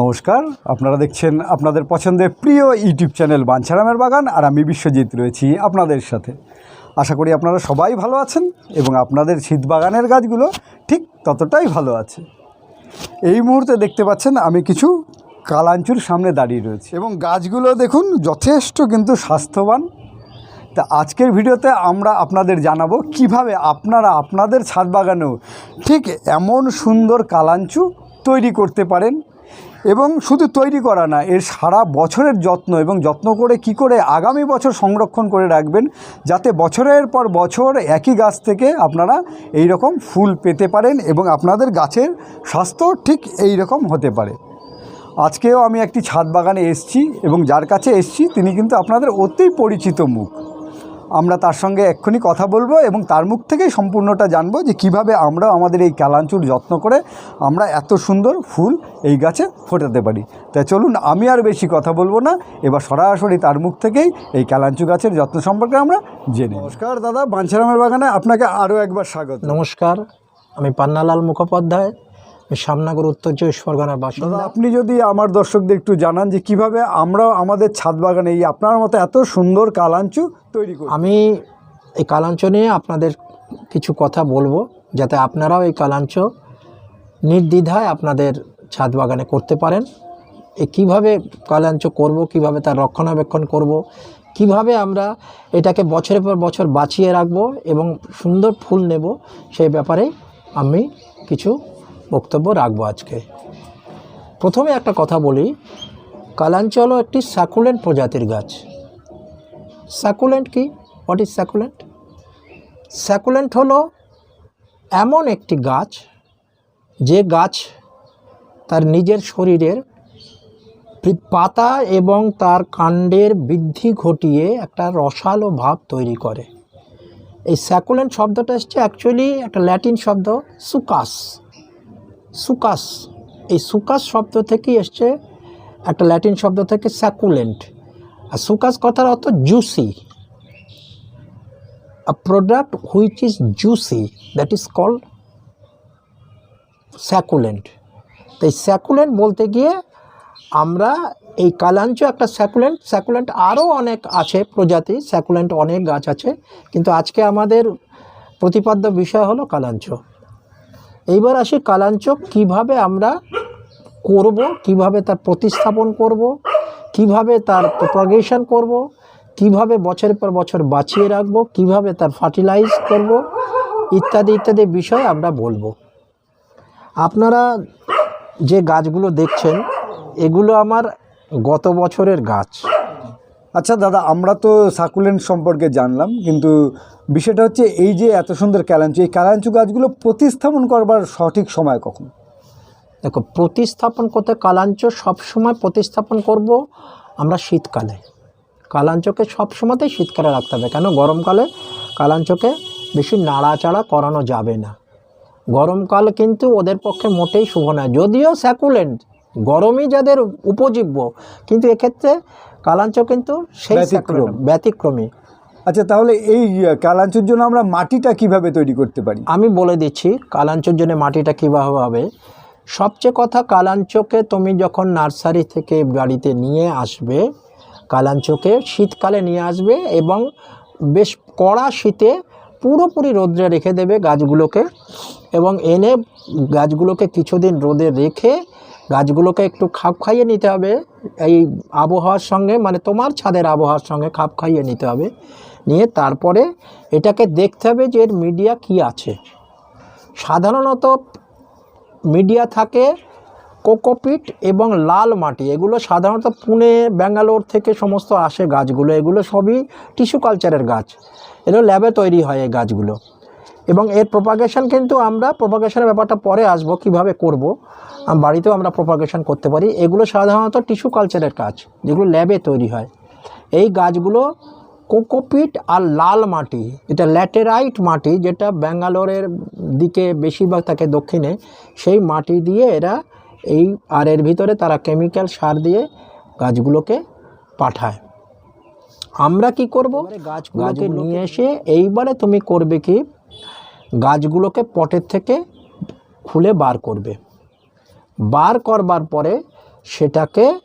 নমস্কার, আপনারা দেখছেন আপনাদের পছন্দের প্রিয় ইউটিউব চ্যানেল বাঞ্ছারামের বাগান আর আমি বিশ্বজিৎ রয়েছি আপনাদের সাথে। আশা করি আপনারা সবাই ভালো আছেন এবং আপনাদের শীত বাগানের গাছগুলো ঠিক ততটাই ভালো আছে। এই মুহূর্তে দেখতে পাচ্ছেন আমি কিছু কালাঞ্চুর সামনে দাঁড়িয়ে রয়েছি এবং গাছগুলো দেখুন যথেষ্ট কিন্তু স্বাস্থ্যবান তা আজকের ভিডিওতে আমরা আপনাদের জানাব কীভাবে আপনারা আপনাদের ছাদ বাগানেও ঠিক এমন সুন্দর কালাঞ্চু তৈরি করতে পারেন এবং শুধু তৈরি করা না, এর সারা বছরের যত্ন এবং যত্ন করে কি করে আগামী বছর সংরক্ষণ করে রাখবেন যাতে বছরের পর বছর একই গাছ থেকে আপনারা এই রকম ফুল পেতে পারেন এবং আপনাদের গাছের স্বাস্থ্য ঠিক এই রকম হতে পারে। আজকেও আমি একটি ছাদ বাগানে এসেছি এবং যার কাছে এসেছি, তিনি কিন্তু আপনাদের অতি পরিচিত মুখ। আমরা তার সঙ্গে এক্ষুনি কথা বলব এবং তার মুখ থেকেই সম্পূর্ণটা জানব যে কীভাবে আমরা আমাদের এই কালাঞ্চুর যত্ন করে আমরা এত সুন্দর ফুল এই গাছে ফোটাতে পারি। তাই চলুন আমি আর বেশি কথা বলব না এবার সরাসরি তার মুখ থেকেই এই কালাঞ্চু গাছের যত্ন সম্পর্কে আমরা জেনে নমস্কার দাদা বাঞ্ছারামের বাগানে আপনাকে আরও একবার স্বাগত। নমস্কার আমি পান্নালাল মুখোপাধ্যায় শ্যামনগর উত্তর চব্বিশ পরগনার বাসিন্দা। আপনি যদি আমার দর্শকদের একটু জানান যে কীভাবে আমরা আমাদের ছাদ বাগানে এই আপনার মতো এত সুন্দর কালাঞ্চু তৈরি করি আমি এই কালাঞ্চ নিয়ে আপনাদের কিছু কথা বলব যাতে আপনারাও এই কালাঞ্চ নির্দ্বিধায় আপনাদের ছাদ বাগানে করতে পারেন। এ কীভাবে কালাঞ্চ করব কীভাবে তার রক্ষণাবেক্ষণ করব কীভাবে আমরা এটাকে বছরের পর বছর বাঁচিয়ে রাখব এবং সুন্দর ফুল নেব সেই ব্যাপারে আমি কিছু বক্তব্য রাখব আজকে। প্রথমে একটা কথা বলি, কালাঞ্চল একটি সাকুলেন্ট প্রজাতির গাছ। স্যাকুলেন্ট কি? হোয়াট ইজ স্যাকুলেন্ট স্যাকুলেন্ট হলো এমন একটি গাছ, যে গাছ তার নিজের শরীরের পাতা এবং তার কাণ্ডের বৃদ্ধি ঘটিয়ে একটা রসালো ভাব তৈরি করে। এই স্যাকুলেন্ট শব্দটা এসছে অ্যাকচুয়ালি একটা ল্যাটিন শব্দ, সুকাস। সুকাস। এই সুকাস শব্দ থেকেই এসছে একটা ল্যাটিন শব্দ থেকে স্যাকুলেন্ট। আর সুকাস কথার অর্থ juicy. A product which is juicy that is called succulent তাই স্যাকুলেন্ট বলতে গিয়ে আমরা এই কালাঞ্চ একটা স্যাকুলেন্ট স্যাকুলেন্ট আরও অনেক আছে প্রজাতি স্যাকুলেন্ট অনেক গাছ আছে, কিন্তু আজকে আমাদের প্রতিপাদ্য বিষয় হলো কালাঞ্চ। এইবার আসি কালাঞ্চ কীভাবে আমরা করব, কীভাবে তার প্রতিস্থাপন করব, কীভাবে তার প্রপাগেশন করব, কীভাবে বছরের পর বছর বাঁচিয়ে রাখব, কীভাবে তার ফার্টিলাইজ করব, ইত্যাদি ইত্যাদি বিষয় আমরা বলব। আপনারা যে গাছগুলো দেখছেন, এগুলো আমার গত বছরের গাছ। আচ্ছা দাদা, আমরা তো সাকুলেন্ট সম্পর্কে জানলাম, কিন্তু বিষয়টা হচ্ছে এই যে এত সুন্দর ক্যালাঞ্চু এই ক্যালাঞ্চু গাছগুলো প্রতিস্থাপন করবার সঠিক সময় কখন? দেখো, প্রতিস্থাপন করতে কালাঞ্চ সবসময় প্রতিস্থাপন করব আমরা শীতকালে। কালাঞ্চকে সবসময়তেই শীতকালে রাখতে হবে, কেন? গরমকালে কালাঞ্চকে বেশি নাড়াচাড়া করানো যাবে না। গরমকাল কিন্তু ওদের পক্ষে মোটেই শুভ নয়, যদিও স্যাকুলেন্ট গরমই যাদের উপজীব্য, কিন্তু এক্ষেত্রে কালাঞ্চ কিন্তু সেই ব্যতিক্রম। ব্যতিক্রমী। আচ্ছা তাহলে এই কালাঞ্চর জন্য আমরা মাটিটা কীভাবে তৈরি করতে পারি? আমি বলে দিচ্ছি কালাঞ্চর জন্য মাটিটা কীভাবে হবে? সবচেয়ে কথা কালাঞ্চকে তুমি যখন নার্সারি থেকে বাড়িতে নিয়ে আসবে কালাঞ্চকে শীতকালে নিয়ে আসবে এবং বেশ কড়া শীতে পুরোপুরি রোদ্রে রেখে দেবে গাছগুলোকে এবং এনে গাছগুলোকে কিছুদিন রোদে রেখে গাছগুলোকে একটু খাপ খাইয়ে নিতে হবে। এই আবহাওয়ার সঙ্গে মানে তোমার ছাদের আবহাওয়ার সঙ্গে খাপ খাইয়ে নিতে হবে। নিয়ে তারপরে এটাকে দেখতে হবে যে এর মিডিয়া কী আছে। সাধারণত মিডিয়া থাকে কোকোপিট এবং লাল মাটি। এগুলো সাধারণত পুনে, ব্যাঙ্গালোর থেকে সমস্ত আসে গাছগুলো। এগুলো সবই টিস্যু কালচারের গাছ। এগুলো ল্যাবে তৈরি হয় এই গাছগুলো। এবং এর প্রপাগেশন কিন্তু আমরা প্রপাগেশনের ব্যাপারটা পরে আসব কীভাবে করব বাড়িতেও আমরা প্রপাগেশন করতে পারি। এগুলো সাধারণত টিস্যু কালচারের কাজ যেগুলো ল্যাবে তৈরি হয়। এই গাছগুলো কোকোপিট আর লাল মাটি এটা ল্যাটেরাইট মাটি যেটা ব্যাঙ্গালোরের দিকে বেশিরভাগ থাকে দক্ষিণে সেই মাটি দিয়ে এরা এই আর এর ভিতরে তারা কেমিক্যাল সার দিয়ে গাছগুলোকে পাঠায়। আমরা কি করব? গাছগুলোকে নিয়ে এসে এইবারে তুমি করবে কি? গাছগুলোকে পটের থেকে খুলে বার করবে। বার করবার পরে সেটাকে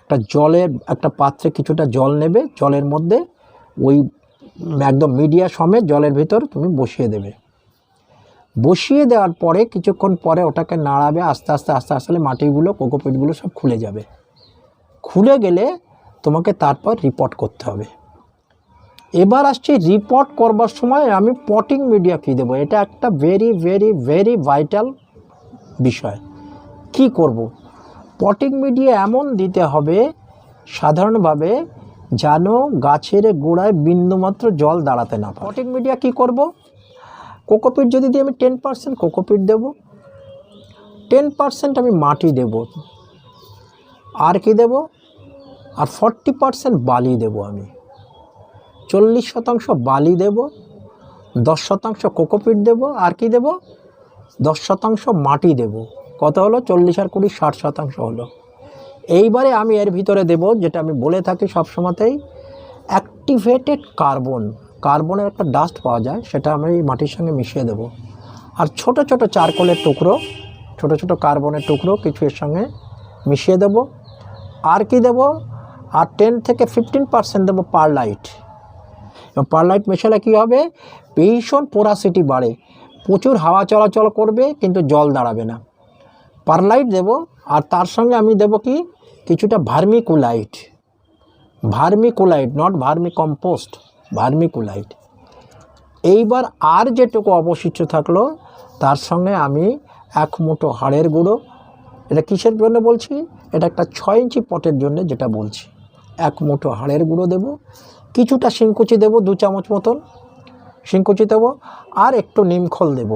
একটা জলের, একটা পাত্রে কিছুটা জল নেবে, জলের মধ্যে ওই একদম মিডিয়া সমেত জলের ভিতর তুমি বসিয়ে দেবে। বসিয়ে দেওয়ার পরে কিছুক্ষণ পরে ওটাকে নাড়াবে, আস্তে আস্তে আস্তে আস্তে মাটিগুলো, কোকোপিটগুলো সব খুলে যাবে। খুলে গেলে তোমাকে তারপর রিপোর্ট করতে হবে। এবার আসছি রিপোর্ট করবার সময় আমি পটিং মিডিয়া কী দেবো? এটা একটা ভেরি ভেরি ভেরি ভাইটাল বিষয়। কি করব? পটিং মিডিয়া এমন দিতে হবে সাধারণভাবে যেন গাছের গোড়ায় বিন্দুমাত্র জল দাঁড়াতে না পটিং মিডিয়া কি করব? কোকোপিট যদি দিই আমি টেন পার্সেন্ট কোকোপিট দেবো। টেন পার্সেন্ট আমি মাটি দেব। আর কি দেব? আর ফর্টি পার্সেন্ট বালি দেব আমি। চল্লিশ শতাংশ বালি দেব, দশ শতাংশ কোকোপিট দেব, আর কি দেব? দশ শতাংশ মাটি দেব। কত হলো? চল্লিশ আর কুড়ি, ষাট শতাংশ হলো। এইবারে আমি এর ভিতরে দেব, যেটা আমি বলে থাকি সবসময়তেই অ্যাক্টিভেটেড কার্বন কার্বনের একটা ডাস্ট পাওয়া যায়, সেটা আমি মাটির সঙ্গে মিশিয়ে দেব। আর ছোট ছোট চারকোলের টুকরো, ছোট ছোট কার্বনের টুকরো কিছু এর সঙ্গে মিশিয়ে দেব। আর কি দেব? আর টেন থেকে ফিফটিন পার্সেন্ট দেবো পারলাইট এবং পারলাইট মেশালে কী হবে? ভীষণ পোরাসিটি বাড়ে। প্রচুর হাওয়া চলাচল করবে, কিন্তু জল দাঁড়াবে না। পারলাইট দেব, আর তার সঙ্গে আমি দেব কি? কিছুটা vermiculite vermiculite not vermicompost vermiculite এইবার আর যেটুকু অবশিষ্ট থাকল, তার সঙ্গে আমি এক মুঠো হাড়ের গুঁড়ো। এটা কিসের জন্য বলছি? এটা একটা ছয় ইঞ্চি পটের জন্য যেটা বলছি। এক মুঠো হাড়ের গুঁড়ো দেব। কিছুটা শিংকুচি দেব, দু চামচ মতন শিংকুচি দেব, আর একটু নিমখল দেব।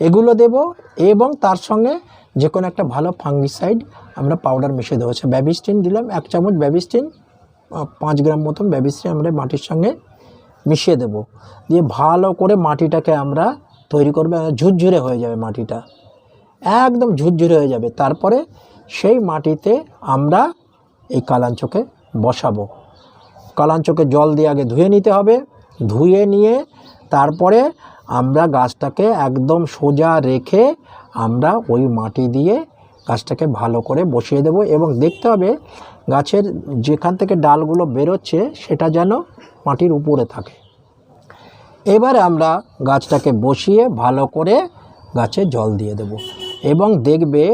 এগুলো দেব এবং তার সঙ্গে যে কোনো একটা ভালো ফাঙ্গিসাইড আমরা পাউডার মিশিয়ে দেবো। সে ব্যাবিস্টিন দিলাম, এক চামচ ব্যাবিস্টিন পাঁচ গ্রাম মতন ব্যাবিস্টিন আমরা মাটির সঙ্গে মিশিয়ে দেব। দিয়ে ভালো করে মাটিটাকে আমরা তৈরি করবে ঝুরঝুরে হয়ে যাবে মাটিটা। একদম ঝুরঝুরে হয়ে যাবে। তারপরে সেই মাটিতে আমরা এই কালাঞ্চকে বসাবো। কালাঞ্চকে জল দিয়ে আগে ধুয়ে নিতে হবে। ধুয়ে নিয়ে তারপরে আমরা গাছটাকে একদম সোজা রেখে আমরা ওই মাটি দিয়ে গাছটাকে ভালো করে বসিয়ে দেব এবং দেখতে হবে গাছের যেখান থেকে ডালগুলো বেরোচ্ছে সেটা যেন মাটির উপরে থাকে। এবারে আমরা গাছটাকে বসিয়ে ভালো করে গাছে জল দিয়ে দেব এবং দেখবে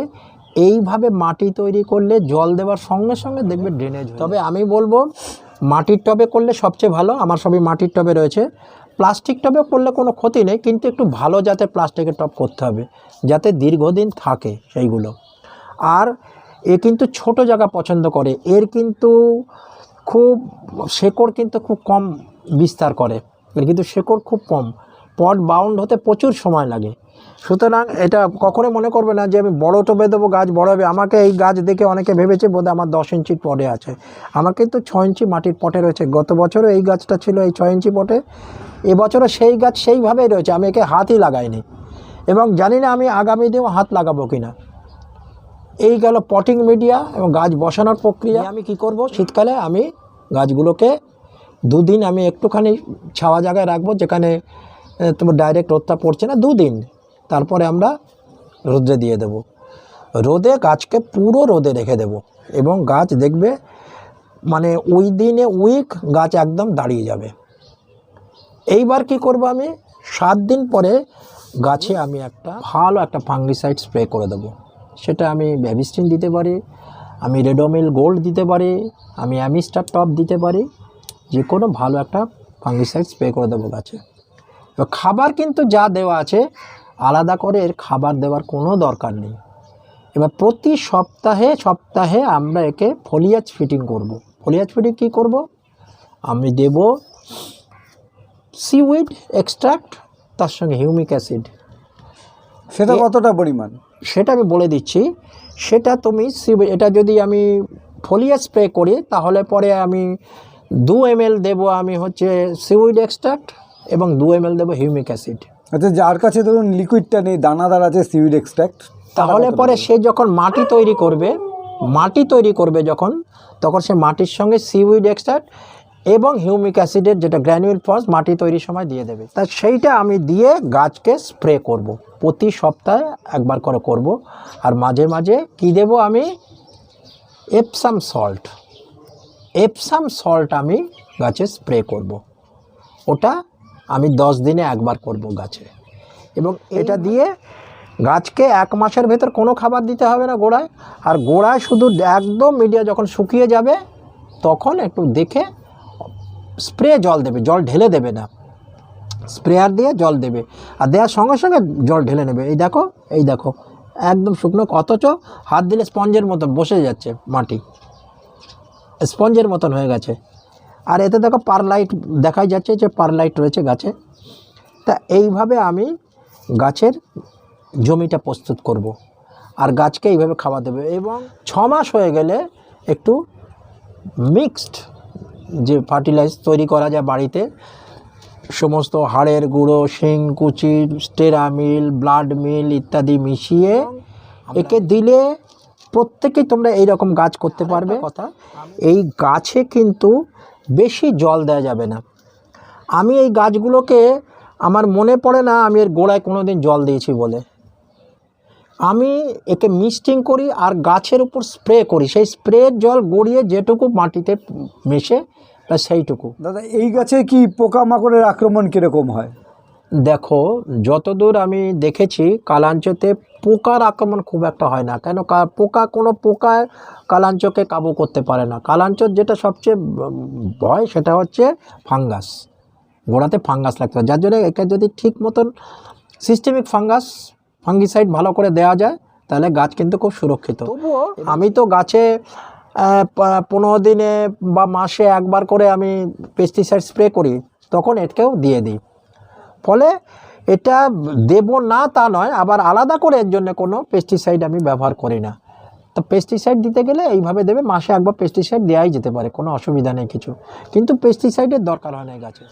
এইভাবে মাটি তৈরি করলে জল দেওয়ার সঙ্গে সঙ্গে দেখবে ড্রেনেজ তবে আমি বলব মাটির টবে করলে সবচেয়ে ভালো, আমার সবই মাটির টবে রয়েছে। প্লাস্টিক টবে করলে কোনো ক্ষতি নেই, কিন্তু একটু ভালো যাতে প্লাস্টিকের টব করতে হবে, যাতে দীর্ঘদিন থাকে সেইগুলো। আর এ কিন্তু ছোট জায়গা পছন্দ করে, এর কিন্তু খুব, শেকড় কিন্তু খুব কম বিস্তার করে, এর কিন্তু শেকড় খুব কম, পট বাউন্ড হতে প্রচুর সময় লাগে। সুতরাং এটা কখনো মনে করবে না যে আমি বড় টবে দেবো, গাছ বড় হবে। আমাকে এই গাছ দেখে অনেকে ভেবেছে বোধহয় আমার দশ ইঞ্চির পটে আছে। আমার কিন্তু ছ ইঞ্চি মাটির পটে রয়েছে। গত বছরও এই গাছটা ছিল এই ছয় ইঞ্চি পটে। এবছরও সেই গাছ সেইভাবেই রয়েছে। আমি একে হাতই লাগাইনি। এবং জানি না আমি আগামী দিনেও হাত লাগাবো কিনা। এই গেল পটিং মিডিয়া এবং গাছ বসানোর প্রক্রিয়া। আমি কি করব? শীতকালে আমি গাছগুলোকে দুদিন আমি একটুখানি ছাওয়া জায়গায় রাখব, যেখানে তোমার ডাইরেক্ট রোদটা পড়ছে না, দুদিন। তারপরে আমরা রোদে দিয়ে দেব। রোদে গাছকে পুরো রোদে রেখে দেব এবং গাছ দেখবে মানে ওই দিনে উইক গাছ একদম দাঁড়িয়ে যাবে। এইবার কি করব আমি? সাত দিন পরে গাছে আমি একটা ভালো একটা ফাঙ্গিসাইড স্প্রে করে দেবো। সেটা আমি ব্যাবিস্টিন দিতে পারি, আমি রেডোমিল গোল্ড দিতে পারি, আমি অ্যামিস্টার টপ দিতে পারি যে কোনো ভালো একটা ফাঙ্গিসাইড স্প্রে করে দেবো গাছে। এবার খাবার কিন্তু যা দেওয়া আছে আলাদা করে এর খাবার দেওয়ার কোনো দরকার নেই। এবার প্রতি সপ্তাহে সপ্তাহে আমরা একে ফলিয়াজ ফিটিং করব। ফলিয়াজ ফিটিং কী করব? আমি দেব সিউইড এক্সট্রাক্ট তার সঙ্গে হিউমিক অ্যাসিড সেটা কতটা পরিমাণ? সেটা আমি বলে দিচ্ছি। সেটা তুমি এটা যদি আমি ফলিয়া স্প্রে করি তাহলে পরে আমি দু এম এল দেবো আমি হচ্ছে সিউইড এক্সট্রাক্ট এবং দু এম এল দেবো হিউমিক অ্যাসিড আচ্ছা যার কাছে ধরুন লিকুইডটা নেই দানাদার আছে সিউইড এক্সট্রাক্ট তাহলে পরে সে যখন মাটি তৈরি করবে মাটি তৈরি করবে যখন তখন সে মাটির সঙ্গে সিউইড এক্সট্রাক্ট এবং হিউমিক অ্যাসিডের যেটা গ্র্যানুয়েল ফস মাটি তৈরির সময় দিয়ে দেবে। তা সেইটা আমি দিয়ে গাছকে স্প্রে করব। প্রতি সপ্তাহে একবার করে করব। আর মাঝে মাঝে কি দেব আমি? এপসাম সল্ট এপসাম সল্ট আমি গাছে স্প্রে করব। ওটা আমি দশ দিনে একবার করব গাছে। এবং এটা দিয়ে গাছকে এক মাসের ভেতর কোনো খাবার দিতে হবে না গোড়ায়। আর গোড়ায় শুধু একদম মিডিয়া যখন শুকিয়ে যাবে তখন একটু দেখে স্প্রে জল দেবে জল ঢেলে দেবে না। স্প্রেয়ার দিয়ে জল দেবে। আর দেওয়ার সঙ্গে সঙ্গে জল ঢেলে নেবে। এই দেখো এই দেখো একদম শুকনো অথচ হাত দিলে স্পঞ্জের মতন বসে যাচ্ছে মাটি। স্পঞ্জের মতন হয়ে গেছে। আর এতে দেখো পারলাইট দেখাই যাচ্ছে যে পারলাইট রয়েছে গাছে তা এইভাবে আমি গাছের জমিটা প্রস্তুত করব। আর গাছকে এইভাবে খাওয়া দেবে এবং ছ মাস হয়ে গেলে একটু মিক্সড যে ফার্টিলাইজ তৈরি করা যায় বাড়িতে সমস্ত হাড়ের গুঁড়ো শিং কুচি স্টেরামিল ব্লাড মিল ইত্যাদি মিশিয়ে একে দিলে প্রত্যেকেই তোমরা এই রকম গাছ করতে পারবে কথা এই গাছে কিন্তু বেশি জল দেওয়া যাবে না। আমি এই গাছগুলোকে, আমার মনে পড়ে না আমি এর গোড়ায় কোনো দিন জল দিয়েছি বলে। আমি একে মিক্সটিং করি আর গাছের উপর স্প্রে করি। সেই স্প্রের জল গড়িয়ে যেটুকু মাটিতে মেশে সেইটুকু। দাদা, এই গাছে কি পোকামাকড়ের আক্রমণ কীরকম হয়? দেখো যতদূর আমি দেখেছি কালাঞ্চতে পোকার আক্রমণ খুব একটা হয় না। কেন? পোকা কোনো পোকা কালাঞ্চকে কাবু করতে পারে না। কালাঞ্চর যেটা সবচেয়ে ভয় সেটা হচ্ছে ফাঙ্গাস। গোড়াতে ফাঙ্গাস লাগতে হয় যার জন্য একে যদি ঠিক মতন সিস্টেমিক ফাঙ্গাস ফাঙ্গিসাইড ভালো করে দেওয়া যায় তাহলে গাছ কিন্তু খুব সুরক্ষিত। তবুও আমি তো গাছে পনেরো দিনে বা মাসে একবার করে আমি পেস্টিসাইড স্প্রে করি তখন এটাকেও দিয়ে দিই। ফলে এটা দেব না তা নয় আবার আলাদা করে এর জন্য কোনো পেস্টিসাইড আমি ব্যবহার করি না। তো পেস্টিসাইড দিতে গেলে এইভাবে দেবে মাসে একবার পেস্টিসাইড দেওয়াই যেতে পারে কোনো অসুবিধা নেই কিছু। কিন্তু পেস্টিসাইডের দরকার হয় না গাছে।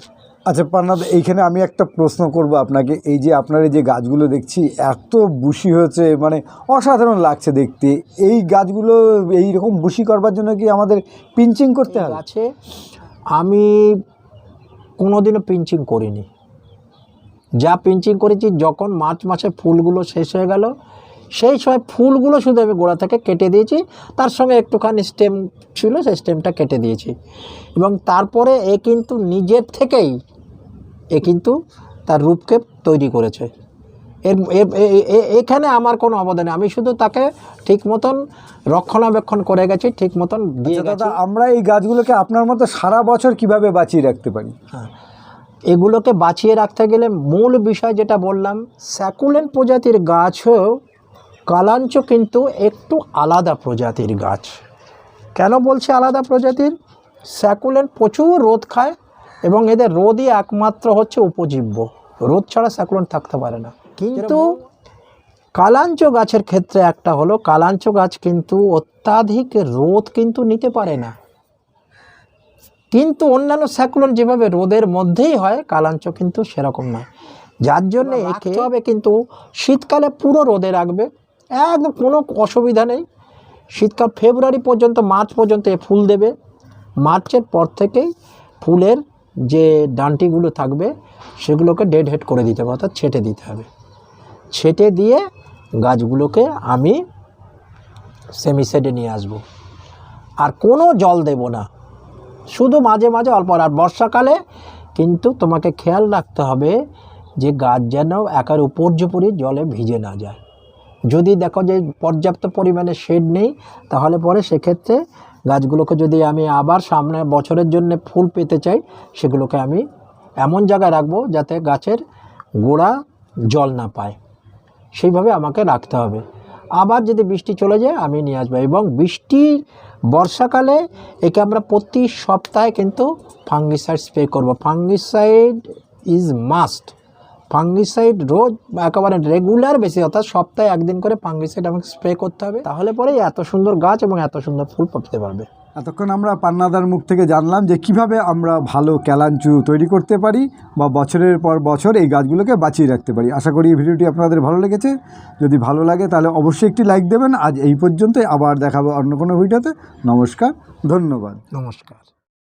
আচ্ছা পান্নাদ এইখানে আমি একটা প্রশ্ন করব আপনাকে। এই যে আপনার এই যে গাছগুলো দেখছি এত বুশি হয়েছে মানে অসাধারণ লাগছে দেখতে। এই গাছগুলো এই রকম বুশি করবার জন্য কি আমাদের পিঞ্চিং করতে হবে? গাছে আমি কোনোদিনও পিঞ্চিং করিনি। যা পিঞ্চিং করেছি যখন মার্চ মাসে ফুলগুলো শেষ হয়ে গেল সেই সময় ফুলগুলো শুধু আমি গোড়া থেকে কেটে দিয়েছি তার সঙ্গে একটুখানি স্টেম ছিল সেই স্টেমটা কেটে দিয়েছি। এবং তারপরে এ কিন্তু নিজের থেকেই এ কিন্তু তার রূপকে তৈরি করেছে। এর এখানে আমার কোনো অবদান নেই। আমি শুধু তাকে ঠিক মতন রক্ষণাবেক্ষণ করে গেছি ঠিক মতন দিয়ে আচ্ছা দাদা আমরা এই গাছগুলোকে আপনার মতো সারা বছর কীভাবে বাঁচিয়ে রাখতে পারি? হ্যাঁ এগুলোকে বাঁচিয়ে রাখতে গেলে মূল বিষয় যেটা বললাম স্যাকুলেন প্রজাতির গাছও কালাঞ্চ কিন্তু একটু আলাদা প্রজাতির গাছ। কেন বলছে আলাদা প্রজাতির? স্যাকুলেন প্রচুর রোদ খায় এবং এদের রোদই একমাত্র হচ্ছে উপজীব্য। রোদ ছাড়া স্যাকুলেন থাকতে পারে না। কিন্তু কালাঞ্চ গাছের ক্ষেত্রে একটা হলো কালাঞ্চ গাছ কিন্তু অত্যাধিক রোদ কিন্তু নিতে পারে না। কিন্তু অন্যান্য স্যাকুলন যেভাবে রোদের মধ্যেই হয় কালাঞ্চ কিন্তু সেরকম নয়। যার জন্যে একে হবে কিন্তু শীতকালে পুরো রোদে রাখবে। একদম কোনো অসুবিধা নেই। শীতকাল ফেব্রুয়ারি পর্যন্ত মার্চ পর্যন্ত এ ফুল দেবে। মার্চের পর থেকেই ফুলের যে ডান্টিগুলো থাকবে সেগুলোকে ডেড হেড করে দিতে হবে অর্থাৎ ছেটে দিতে হবে। ছেটে দিয়ে গাছগুলোকে আমি সেমিসেডে নিয়ে আসব। আর কোনো জল দেব না। শুধু মাঝে মাঝে, অল্প আর বর্ষাকালে কিন্তু তোমাকে খেয়াল রাখতে হবে যে গাছ যেন একার উপর্যুপরি জলে ভিজে না যায়। যদি দেখো যে পর্যাপ্ত পরিমাণে শেড নেই, তাহলে পরে সেক্ষেত্রে গাছগুলোকে যদি আমি আবার সামনে বছরের জন্য ফুল পেতে চাই, সেগুলোকে আমি এমন জায়গায় রাখব যাতে গাছের গোড়া জল না পায়। সেইভাবে আমাকে রাখতে হবে। আবার যদি বৃষ্টি চলে যায়, আমি নিয়ে আসব এবং বৃষ্টি বর্ষাকালে একে আমরা প্রতি সপ্তাহে কিন্তু ফাঙ্গিসাইড স্প্রে করব। ফাঙ্গিসাইড ইজ মাস্ট ফাঙ্গিসাইড রোজ একেবারে রেগুলার বেশি অর্থাৎ সপ্তাহে একদিন করে ফাঙ্গিসাইড আমাকে স্প্রে করতে হবে। তাহলে পরে এত সুন্দর গাছ এবং এত সুন্দর ফুল পড়তে পারবে। এতক্ষণ আমরা পান্নাদার মুখ থেকে জানলাম যে কীভাবে আমরা ভালো ক্যালাঞ্চু তৈরি করতে পারি বা বছরের পর বছর এই গাছগুলোকে বাঁচিয়ে রাখতে পারি। আশা করি এই ভিডিওটি আপনাদের ভালো লেগেছে। যদি ভালো লাগে তাহলে অবশ্যই একটি লাইক দেবেন। আজ এই পর্যন্তই। আবার দেখাবো অন্য কোনো ভিডিওতে। নমস্কার, ধন্যবাদ। নমস্কার।